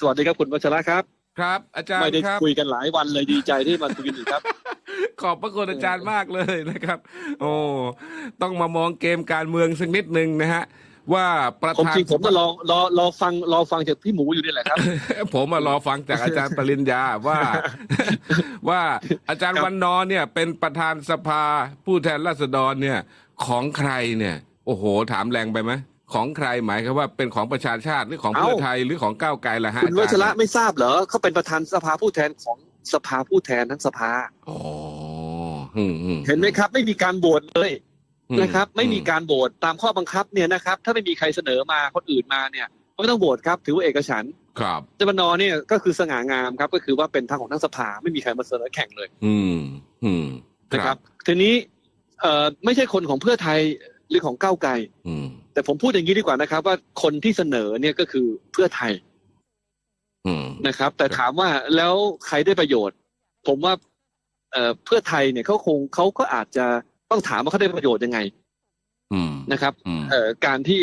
สวัสดีครับคุณวัชระครับ ครับ อาจารย์ไม่ได้ครับคุยกันหลายวันเลยดีใจที่มาคุยกันอีกครับ ขอบพระคุณอาจารย์มากเลยนะครับ โอ้ต้องมามองเกมการเมืองสักนิดหนึ่งนะฮะว่าประผมธานจริงผมก็รอรอรอฟังรอฟังจากพี่หมูอยู่นี่แหละครับ ผมมารอฟังจากอาจารย์ปริญญาว่า ว่าอาจารย์ครับวันนอร์เนี่ย เป็นประธานสภาผู้แทนราษฎรเนี่ย ของใครเนี่ย โอ้โห ถามแรงไปไหม ของใครหมายความว่าเป็นของประชาชาติหรือของเพื่อไทยหรือของก้าวไกลล่ะฮะคุณวัชระอาจาย์ไม่ทราบเหรอเขาเป็นประธานสภาผู้แทนของสภาผู้แทนทั้งสภาอ๋ออืมอืมเห็นไหมครับ ไม่มีการโหวตเลยอืมนะครับ ไม่มีการโหวตตามข้อบังคับเนี่ยนะครับ ถ้าไม่มีใครเสนอมาคนอื่นมาเนี่ยไม่ต้องโหวตครับ ถือว่าเอกฉันท์ครับจบนเนี่ยก็คือสง่างามครับ ก็คือว่าเป็นทางของทั้งสภาไม่มีใครมาเสนอแข่งเลย อืม อืมนะครับทีนี้เอ่อไม่ใช่คนของเพื่อไทยหรือของก้าวไกลอืม แต่ผมพูดอย่างนี้ดีกว่านะครับ ว่าคนที่เสนอเนี่ยก็คือเพื่อไทยอืมนะครับ แต่ถามว่าแล้วใครได้ประโยชน์ ผมว่าเอ่อเพื่อไทยเนี่ยเขาคงเขาก็อาจจะต้องถามว่าเขาได้ประโยชน์ยังไงอืมนะครับอืมเอ่อการที่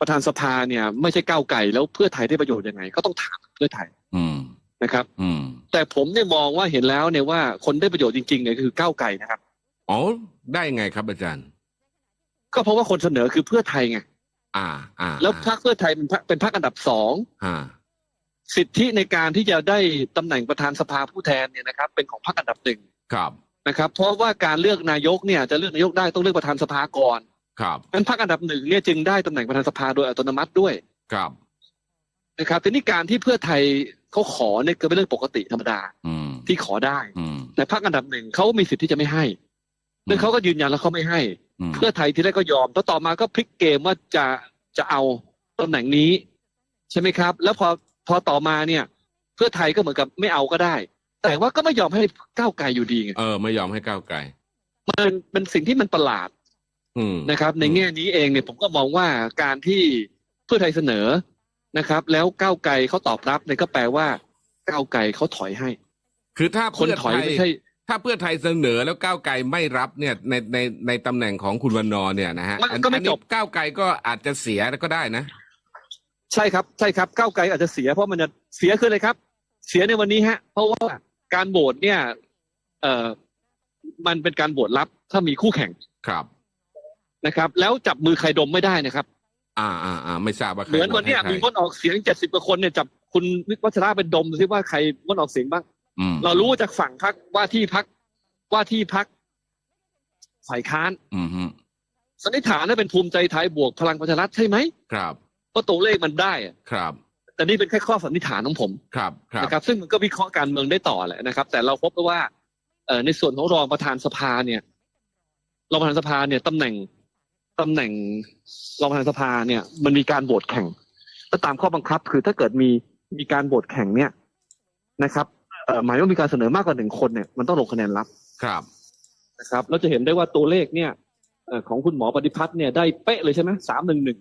ประธานสภาเนี่ย ไม่ใช่ก้าวไก่แล้วเพื่อไทยได้ประโยชน์ยังไง ก็ต้องถามเพื่อไทยอืมนะครับอืมแต่ผมเนี่ยมองว่าเห็นแล้วเนี่ยว่าคนได้ประโยชน์จริงๆเนี่ยคือก้าวไก่นะครับอ๋อได้ไงครับอาจารย์ ก็เพราะว่าคนเสนอคือเพื่อไทยไงอ่า อ่า แล้วพรรคเพื่อไทยเป็นพรรคเป็นพรรคอันดับสองอ่า สิทธิในการที่จะได้ตำแหน่งประธานสภาผู้แทนเนี่ยนะครับ เป็นของพรรคอันดับหนึ่งครับนะครับ เพราะว่าการเลือกนายกเนี่ยจะเลือกนายกได้ต้องเลือกประธานสภาก่อนครับงั้นพรรคอันดับหนึ่งเนี่ยจึงได้ตำแหน่งประธานสภาโดยอัตโนมัติด้วยครับนะครับทีนี้การที่เพื่อไทยเขาขอเนี่ยก็เป็นเรื่องปกติธรรมดาอืมที่ขอได้อืมแต่พรรคอันดับหนึ่งเขามีสิทธิ์ที่จะไม่ให้ ซึ่งเขาก็ยืนยันแล้วเขาไม่ให้อืมเพื่อไทยที่แรกก็ยอม แล้วต่อมาก็พลิกเกมว่าจะจะเอาตำแหน่งนี้ ใช่ไหมครับ แล้วพอพอต่อมาเนี่ย เพื่อไทยก็เหมือนกับไม่เอาก็ได้ แต่ว่าก็ไม่ยอมให้ก้าวไกลอยู่ดีไงเออไม่ยอมให้ก้าวไกลมันเป็นสิ่งที่มันประหลาดอืมนะครับ ในแง่นี้เองเนี่ยผมก็มองว่าการที่เพื่อไทยเสนอนะครับ แล้วก้าวไกลเขาตอบรับเนี่ยก็แปลว่าก้าวไกลเขาถอยให้ คือถ้าคนเพื่อถไทอยยไม่ใช่ ถ้าเพื่อไทยเสนอแล้วก้าวไกลไม่รับเนี่ยในในในตำแหน่งของคุณวันนอร์เนี่ยนะฮะมันอันก็ไม่อันนี้จบก้าวไกลก็อาจจะเสียก็ได้นะ ใช่ครับใช่ครับก้าวไกลอาจจะเสียเพราะมันจะเสียคืออะไรครับ เสียในวันนี้ฮะ เพราะว่าการโหวตเนี่ย เอ่อมันเป็นการโหวตลับถ้ามีคู่แข่งครับนะครับ แล้วจับมือใครดมไม่ได้นะครับ อ่าอ่าอ่าไม่ทราบว่าใครเหมือนวันเนี้ยให้ใครมีงดออกเสียงเจ็ดสิบกว่าคนเนี่ยจับคุณวิวัชระเป็นดมดูซิว่าใครงดออกเสียงบ้างอืม เรารู้จากฝั่งพักว่าที่พักว่าที่พักฝ่ายค้านอืมฮึสันนิษฐานว่าเป็นภูมิใจไทยบวกพลังประชารัฐใช่ไหมครับเพราะตัวเลขมันได้อะครับ แต่นี่เป็นแค่ข้อสันนิษฐานของผมครับครับนะครับ ซึ่งมันก็วิเคราะห์การเมืองได้ต่อแหละนะครับ แต่เราพบว่าเอ่อในส่วนของรองประธานสภาเนี่ยรองประธานสภาเนี่ยตำแหน่งตำแหน่งรองประธานสภาเนี่ย มันมีการโหวตแข่งถ้าตามข้อบังคับ คือถ้าเกิดมีมีการโหวตแข่งเนี่ยนะครับเอ่อ หมายว่ามีการเสนอมากกว่าหนึ่งคนเนี่ยมันต้องลงคะแนนลับครับนะครับเราจะเห็นได้ว่าตัวเลขเนี่ยเอ่อของคุณหมอปฏิพัฒน์เนี่ยได้เป๊ะเลยใช่ไหมสามหนึ่งหนึ่ง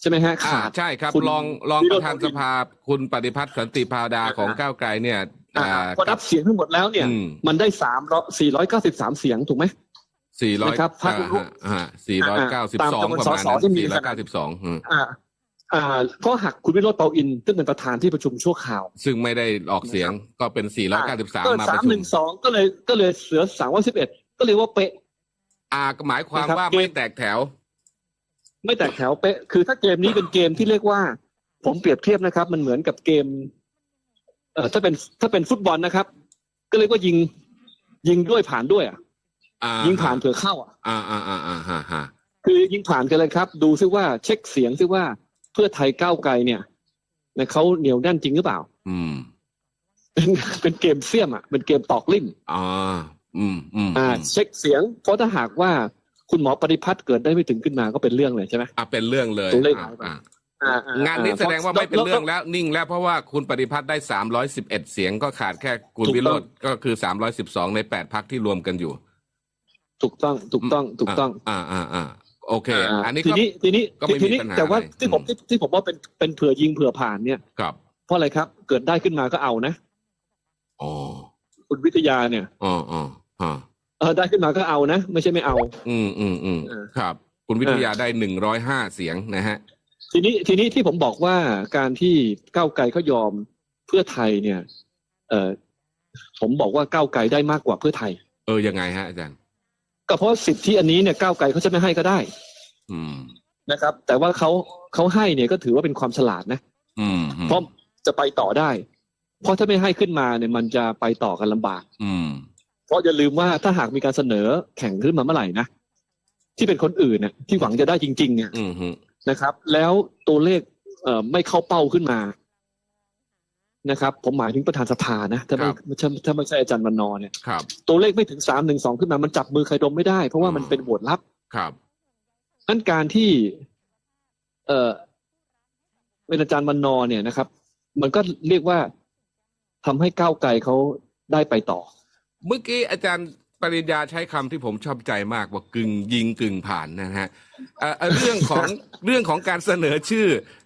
ใช่ไหมฮะอ่าขาดใช่ครับคุณรองรองวิปโรจน์ระธานสภาคุณปฏิพัฒน์สันติพาดาอ่าของก้าวไกลเนี่ยอ่าอ่าพอนับเสียงทั้งหมดแล้วเนี่ยอืมมันได้สามร้อยสี่ร้อยเก้าสิบสามเสียงถูกไหมสี่ร้อยนะครับพรรคร่วมสี่ร้อยเก้าสิบตามสองจำนวนประมาณสสนั้นที่มีสี่ร้อยขนาเก้าดสิบสองอ่าอ่า ก็หักคุณวิโรจน์เปาอินซึ่งเป็นประธานที่ประชุมชั่วคราว ซึ่งไม่ได้ออกเสียงก็เป็นสี่ร้อยเก้าสิบสามก็มาปสามระชุหนึ่มงสองก็เลยก็เลยเสือสามร้อยสิบเอ็ดก็เลยว่าเป๊ะ อ่าหมายความนะครับว่าเกมไม่แตกแถว ไม่แตกแถวเป๊ะ คือถ้าเกมนี้เป็นเกมที่เรียกว่า ผมเปรียบเทียบนะครับ มันเหมือนกับเกม เอ่อถ้าเป็นถ้าเป็นฟุตบอลนะครับ ก็เรียกว่ายิง ยิงด้วยผ่านด้วยอะอ่ายิงผ่านเผื่อเข้าอะ อ่าอ่าอ่าอ่าฮะฮะคือยิงผ่านกันเลยครับ ดูซิว่าเช็คเสียงซิว่า เพื่อไทยก้าวไกลเนี่ยเนี่ยเขาเหนียวแน่นจริงหรือเปล่า อืม เป็นเป็นเกมเสี่ยมอะเป็นเกมตอกลิ่มอ่าอืมอืมอ่าอืมเช็คเสียง เพราะถ้าหากว่าคุณหมอปฏิพัฒน์เกิดได้ไม่ถึงขึ้นมาก็เป็นเรื่องเลยใช่ไหมอ่าเป็นเรื่องเลยตัวเลขอ่าหายไปอ่าอ่อ่งานนี้อ่แสดงว่าไม่เป็นเรื่องแล้วนิ่งแล้วเพราะว่าคุณปฏิพัฒน์ได้สามร้อยสิบเอ็ดเสียงก็ขาดแค่คุณถูกต้องวิโรจน์ก็คือสามร้อยสิบสองในแปดพักที่รวมกันอยู่ ถูกต้องถูกต้องถูกต้อง อ่าอ่าอ่า โอเคาอันนี้ทีก็ นี้ทีนี้ก็ไม่มีทีนี้ปัญหาแต่ว่าอะไรที่ผมอืม ที่ที่ผมว่าเป็นเป็นเผื่อยิงเผื่อผ่านเนี่ย ครับเพราะอะไรครับ เกิดได้ขึ้นมาก็เอานะ อ๋อคุณวิทยาเนี่ยอ๋ออ๋ออ๋อเออได้ขึ้นมาก็เอานะ ไม่ใช่ไม่เอา อืมอืมอืมเออ ครับ คุณวิทยาได้หนึ่งร้อยห้าเสียงนะฮะ ทีนี้ทีนี้ที่ผมบอกว่าการที่ก้าวไกลเขายอมเพื่อไทยเนี่ย เออผมบอกว่าก้าวไกลได้มากกว่าเพื่อไทย เออยังไงฮะอาจารย์ ก็เพราะสิทธิอันนี้เนี่ยก้าวไกลเขาจะไม่ให้ก็ได้ อืมนะครับ แต่ว่าเขาเขาให้เนี่ยก็ถือว่าเป็นความฉลาดนะอืมอืมเพราะจะไปต่อได้ เพราะถ้าไม่ให้ขึ้นมาเนี่ยมันจะไปต่อกันลำบาก อืมเพราะอย่าลืมว่าถ้าหากมีการเสนอแข่งขึ้นมาเมื่อไหร่นะที่เป็นคนอื่นเนี่ยที่หวังจะได้จริง ๆ เนี่ยอืมฮึนะครับ แล้วตัวเลขเอ่อไม่เข้าเป้าขึ้นมา นะครับ ผมหมายถึงประธานสภานะถ้าไม่ถ้าถ้าไม่ใช่อาจารย์วันนอร์เนี่ยครับตัวเลขไม่ถึงสามหนึ่งสองขึ้นมามันจับมือใครดมไม่ได้ เพราะว่ามันอืมเป็นโหวตลับครับนั่นการที่ เอ่อเป็นอาจารย์วันนอร์เนี่ยนะครับ มันก็เรียกว่าทำให้ก้าวไกลเขาได้ไปต่อ เมื่อกี้อาจารย์ปริญญาใช้คำที่ผมชอบใจมากว่ากึ่งยิงกึ่งผ่านนะฮะเอ่อเอ่อเรื่องของเรื่องของการเสนอชื่อเอ่อ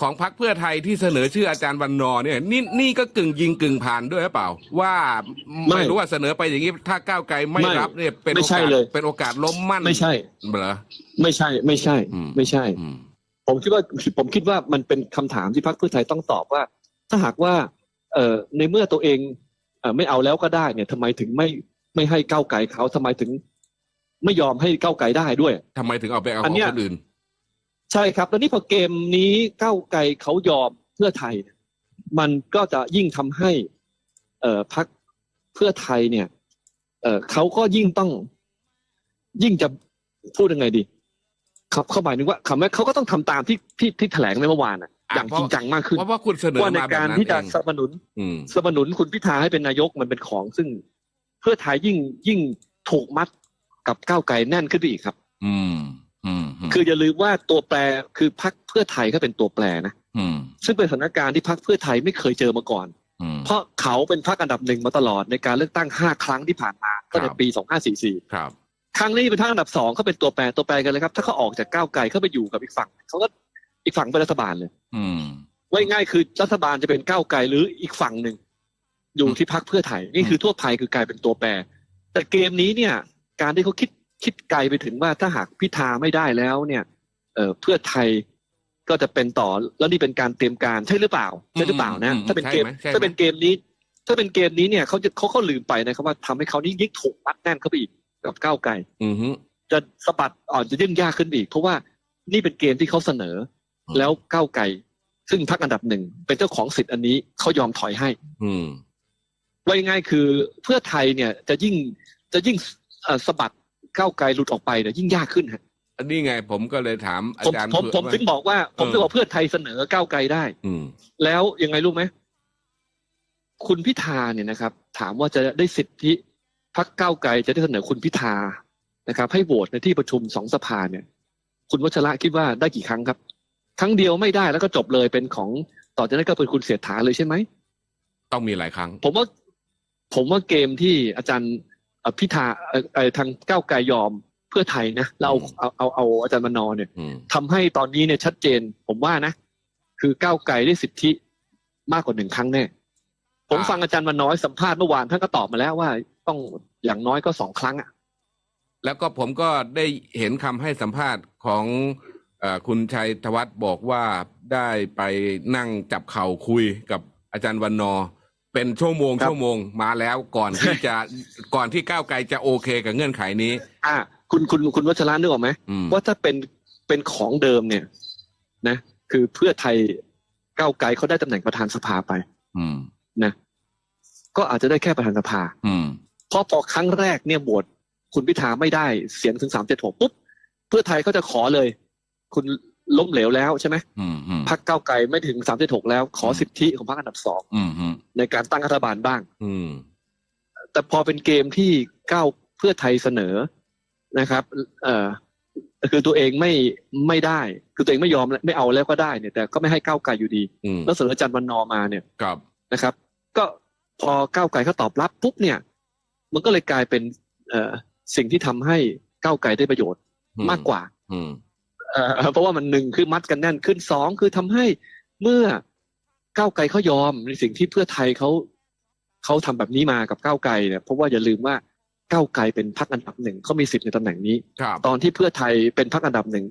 ของพรรคเพื่อไทยที่เสนอชื่ออาจารย์วันนอร์เนี่ยนี่นี่ก็กึ่งยิงกึ่งผ่านด้วยหรือเปล่า ว่าไม่ไม่รู้ว่าเสนอไปอย่างนี้ถ้าก้าวไกลไม่ไม่รับเนี่ยเป็นไม่โอใช่กาสเลยเป็นโอกาสล้มมั่นไม่ใช่เหรอไม่ใช่ไม่ใช่อืมไม่ใช่อืมผมคิดว่าผมคิดว่ามันเป็นคำถามที่พรรคเพื่อไทยต้องตอบว่า ถ้าหากว่าเอ่อในเมื่อตัวเองเอ่อไม่เอาแล้วก็ได้เนี่ยทำไมถึงไม่ไม่ให้ก้าวไกลเขาทำไมถึง ไม่ยอมให้ก้าวไกลได้ด้วยทำไมถึงเอาไปเอาอัขนองเนี้ยคนอื่น ใช่ครับ แล้วนี่พอเกมนี้ก้าวไกลเขายอมเพื่อไทยเนี่ยมันก็จะยิ่งทำให้เอ่อพรรคเพื่อไทยเนี่ย เอ่อเขาก็ยิ่งต้อง ยิ่งจะพูดยังไงดีครับเขาหมายถึงว่าคำว่าเขาก็ต้องทำตามที่ที่ที่แถลงในเมื่อวานอะอะอย่างเพราะจริงจังมากขึ้นเพราะว่าคุณเสนอว่าในมาแบบการนั้นที่เอจะงสนับสนุนอืมสนับสนุนคุณพิธาให้เป็นนายกมันเป็นของซึ่ง เพื่อไทยยิ่งยิ่งถูกมัดกับก้าวไกลแน่นขึ้นไปอีกครับ อืมอืมอืม คืออย่าลืมว่าตัวแปรคือพรรคเพื่อไทยก็เป็นตัวแปรนะอืมซึ่งเป็นสถานการณ์ที่พรรคเพื่อไทยไม่เคยเจอมาก่อนอืมเพราะเขาเป็นพรรคอันดับหนึ่งมาตลอดในการเลือกตั้ง5ครั้งที่ผ่านมาตั้งแต่ครับปี2544ครับครั้งนี้เป็นพรรคอันดับสองเขาเป็นตัวแปรตัวแปรกันเลยครับ ถ้าเขาออกจากก้าวไกลเขาไปอยู่กับอีกฝั่งเขาก็อีกฝั่งเป็นรัฐบาลเลย อืมว่าง่ายๆคือรัฐบาลจะเป็นก้าวไกลหรืออีกฝั่งหนึ่งอยู่ที่พรรคเพื่อไทยนี่คือทั่วไปคือกลายเป็นตัวแปร แต่เกมนี้เนี่ย การที่เขาคิด คิดไกลไปถึงว่าถ้าหากพิธาไม่ได้แล้วเนี่ยเอ่อเพื่อไทยก็จะเป็นต่อแล้วนี่เป็นการเตรียมการใช่หรือเปล่าใช่หรือเปล่านะอืมอืมถ้าเป็นเกมใช่ไหมใช่ไหมถ้าเป็นเกมนี้ ถ้าเป็นเกมนี้เนี่ยเขาจะเขาเขาลืมไปนะครับว่าทำให้เขานี่ยิ่งถูกมัดแน่นเข้าไปอีกกับก้าวไกลอืมฮึจะสะบัดอ่อนจะยิ่งยากขึ้นไปอีก เพราะว่านี่เป็นเกมที่เขาเสนออืมแล้วก้าวไกลซึ่งพรรคอันดับหนึ่งเป็นเจ้าของสิทธิ์อันนี้เขายอมถอยให้ อืมว่าง่ายๆคือเพื่อไทยเนี่ยจะยิ่งจะยิ่งเอ่อสะบัด ก้าวไกลหลุดออกไปเนี่ยยิ่งยากขึ้นฮะอันนี้ไงผมก็เลยถามอาผมจารย์ผมเผื่ผมว่าถึงบอกว่า ผมเออถึงบอกเพื่อไทยเสนอก้าวไกลได้ อืมแล้วยังไงรู้ไหมคุณพิธาเนี่ยนะครับ ถามว่าจะได้สิทธิพักก้าวไกลจะได้เสนอคุณพิธานะครับ ให้โหวตในที่ประชุมสองสภาเนี่ย คุณวัชระคิดว่าได้กี่ครั้งครับ ครั้งเดียวไม่ได้แล้วก็จบเลยเป็นของต่อจากนั้นก็เป็นคุณเสียฐาเลยใช่ไหมต้องมีหลายครั้ง ผมว่า ผมว่าเกมที่อาจารย์เอ่อ พิธาเอ่อเอ่อทางก้าวไกลยอมเพื่อไทยนะเราเอาเอาเอาเอาอาจารย์มานอเนี่ยอืมทำให้ตอนนี้เนี่ยชัดเจนผมว่านะ คือก้าวไกลได้สิทธิมากกว่าหนึ่งครั้งแน่ผมฟังอาจารย์วันน้อยสัมภาษณ์เมื่อวานท่านก็ตอบมาแล้วว่าต้องอย่างน้อยก็สองครั้งอะแล้วก็ผมก็ได้เห็นคำให้สัมภาษณ์ของเออคุณชัยธวัฒน์บอกว่าได้ไปนั่งจับเข่าคุยกับอาจารย์วันนอร์ เป็นชั่วโมงครับชั่วโมงมาแล้วก่อนที่จะก่อนที่ก้าวไกลจะโอเคกับเงื่อนไขนี้ อ่า คุณคุณคุณวัชระนึกออกไหมอืมว่าถ้าเป็นเป็นของเดิมเนี่ย นะ คือเพื่อไทยก้าวไกลเขาได้ตำแหน่งประธานสภาไป อืมนะก็อาจจะได้แค่ประธานสภา อืมเพราะพอครั้งแรกเนี่ยโหวตคุณพิธาไม่ได้เสียงถึงสามเจ็ดหกปุ๊บเพื่อไทยเขาจะขอเลย คุณ ล้มเหลวแล้วใช่ไหมอืมอืมพรรคก้าวไกลไม่ถึงสามเจ็ดหกแล้ว ขอสิทธิของพรรคอันดับสองอืมอืมในการตั้งรัฐบาลบ้างอืมแต่พอเป็นเกมที่ก้าวเพื่อไทยเสนอนะครับ เอ่อคือตัวเองไม่ไม่ได้ คือตัวเองไม่ยอมไม่เอาแล้วก็ได้เนี่ย แต่ก็ไม่ให้ก้าวไกลอยู่ดีอืมแล้วเสนออาจารย์วันนอร์มาเนี่ยครับนะครับ ก็พอก้าวไกลเขาตอบรับปุ๊บเนี่ย มันก็เลยกลายเป็นเอ่อสิ่งที่ทำให้ก้าวไกลได้ประโยชน์อืมมากกว่า อืม เอ่อเพราะว่ามันหนึ่งคือมัดกันแน่นขึ้นสองคือทำให้เมื่อก้าวไกลเขายอมในสิ่งที่เพื่อไทยเขาเขาทำแบบนี้มากับก้าวไกลเนี่ยเพราะว่าอย่าลืมว่าก้าวไกลเป็นพรรคอันดับหนึ่งเขามีสิทธิ์ในตำแหน่งนี้ครับตอนที่เพื่อไทยเป็นพรรคอันดับหนึ่ง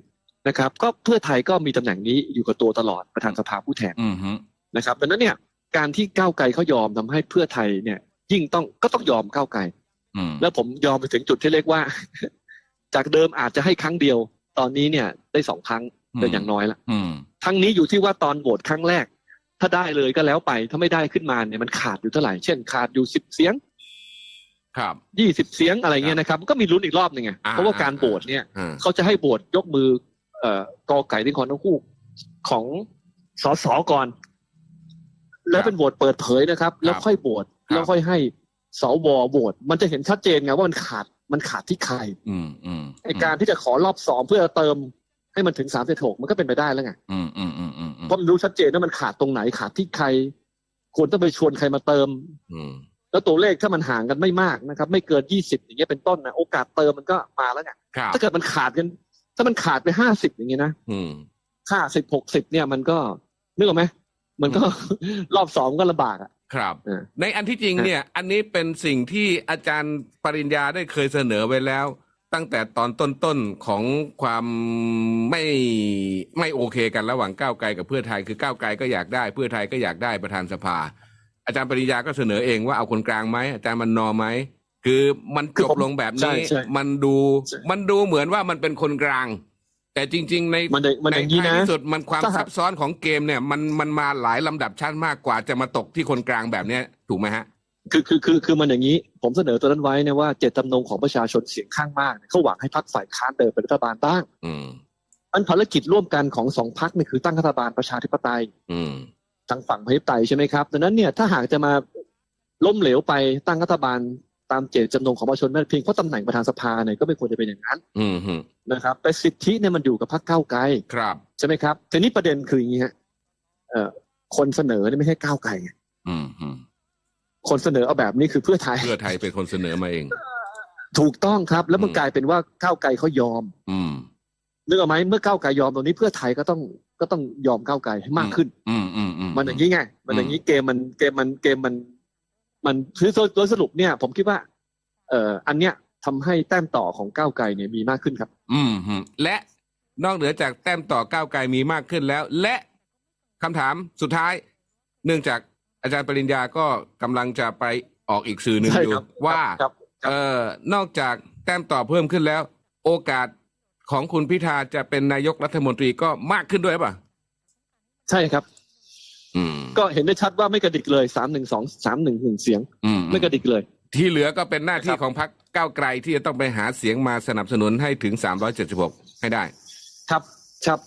นะครับ ก็เพื่อไทยก็มีตำแหน่งนี้อยู่กับตัวตลอดประธานสภาผู้แทนอืมฮึนะครับดังนั้นเนี่ยการที่ก้าวไกลเขายอมทำให้เพื่อไทยเนี่ย ยิ่งต้องก็ต้องยอมก้าวไกลอืมแล้วผมยอมไปถึงจุดที่เรียกว่า จากเดิมอาจจะให้ครั้งเดียว ตอนนี้เนี่ยได้สองครั้งเป็นอย่างน้อยละอืมทั้งนี้อยู่ที่ว่าตอนโหวตครั้งแรก ถ้าได้เลยก็แล้วไปถ้าไม่ได้ขึ้นมาเนี่ยมันขาดอยู่เท่าไหร่เช่นขาดอยู่สิบเสียง ครับยี่สิบเสียงอะไรเงี้ยนะครับก็มีลุ้นอีกรอบหนึ่งไงอ่าเพราะว่าการโหวตเนี่ยอ่าเขาจะให้โหวตยกมือ เอ่อกอไก่ที่คอนทั้งคู่ของสสก่อน แล้วเป็นโหวตเปิดเผยนะครับ แล้วค่อยโหวตแล้วค่อยให้สวโหวตมันจะเห็นชัดเจนไงว่ามันขาด มันขาดที่ใครอืมอืมไอการที่จะขอรอบสองเพื่อเติมให้มันถึงสามสิบหกมันก็เป็นไปได้แล้วไงอืมอืมอืมอืมอืมเพราะมันรู้ชัดเจนว่ามันขาดตรงไหนขาดที่ใคร ควรต้องไปชวนใครมาเติมอืมแล้วตัวเลขถ้ามันห่างกันไม่มากนะครับ ไม่เกินยี่สิบอย่างเงี้ยเป็นต้นนะโอกาสเติมมันก็มาแล้วไงครับถ้าเกิดมันขาดกัน ถ้ามันขาดไปห้าสิบอย่างเงี้ยนะอืมห้าสิบหกสิบเนี่ยมันก็นึกออกไหมมันก็รอบสองก็ลำบากอะ ครับเออในอันที่จริงเนี่ย อันนี้เป็นสิ่งที่อาจารย์ปริญญาได้เคยเสนอไว้แล้ว ตั้งแต่ตอนต้นๆของความไม่ไม่โอเคกันระหว่างก้าวไกลกับเพื่อไทยคือก้าวไกลก็อยากได้ เพื่อไทยก็อยากได้ประธานสภา อาจารย์ปริญญาก็เสนอเองว่าเอาคนกลางไหมอาจารย์มันนอไหมคือมันจบลงแบบนี้ใช่ใช่มันดูใช่มันดูเหมือนว่ามันเป็นคนกลาง แต่จริง ๆ ในมันได้มันในอย่างนี้ท้ายนะที่สุดมันความถ้าหากซับซ้อนของเกมเนี่ย มันมันมาหลายลำดับชั้นมากกว่าจะมาตกที่คนกลางแบบเนี้ยถูกไหมฮะ คือคือคือคือมันอย่างนี้ ผมเสนอตัวนั้นไว้นะว่าเจตจำนงของประชาชนเสียงข้างมากเนี่ยเขาหวังให้พรรคฝ่ายค้านเดินเป็นรัฐบาลบ้างอืม อันภารกิจร่วมกันของสองพรรคเนี่ยคือตั้งรัฐบาลประชาธิปไตย อืม ทางฝั่งประชาธิปไตยใช่ไหมครับดังนั้นเนี่ยถ้าหากจะมาล้มเหลวไปตั้งรัฐบาล ตามเจตจำนงของประชาชนไม่เพียงเพราะตำแหน่งประธานสภาเนี่ยก็ไม่ควรจะเป็นอย่างนั้นอืมฮึนะครับ แต่สิทธิเนี่ยมันอยู่กับพรรคก้าวไกลครับ ใช่ไหมครับทีนี้ประเด็นคืออย่างนี้ฮะเอ่อคนเสนอเนี่ยไม่ใช่ก้าวไกลไงอืมฮึคนเสนอเอาแบบนี้คือเพื่อไทย เพื่อไทยเป็นคนเสนอมาเอง ถูกต้องครับ แล้วมันอืมกลายเป็นว่าก้าวไกลเขายอมอืมนึกออกไหมเมื่อก้าวไกลยอมตรงนี้เพื่อไทยก็ต้องก็ต้องยอมก้าวไกลให้มากขึ้น อืมอืมอืมมันอย่างนี้ไง มันอย่างนี้เกมมันเกมมันเกมมัน มันคือโดยสรุปเนี่ย ผมคิดว่า เอ่ออันเนี้ยทำให้แต้มต่อของก้าวไกลเนี่ยมีมากขึ้นครับ อืมฮึและนอกเหนือจากแต้มต่อก้าวไกลมีมากขึ้นแล้ว และคำถามสุดท้าย เนื่องจากอาจารย์ปริญญาก็กำลังจะไปออกอีกสื่อหนึ่งใช่อยู่ครับว่าครับเอ่อนอกจากแต้มต่อเพิ่มขึ้นแล้ว โอกาสของคุณพิธาจะเป็นนายกรัฐมนตรีก็มากขึ้นด้วยป่ะ ใช่ครับอืม ก็เห็นได้ชัดว่าไม่กระดิกเลยสามหนึ่งสองสามหนึ่งหนึ่งเสียงอืมไม่กระดิกเลย ที่เหลือก็เป็นหน้าที่ครับของพรรคก้าวไกลที่จะต้องไปหาเสียงมาสนับสนุนให้ถึง376ให้ได้ ครับครับ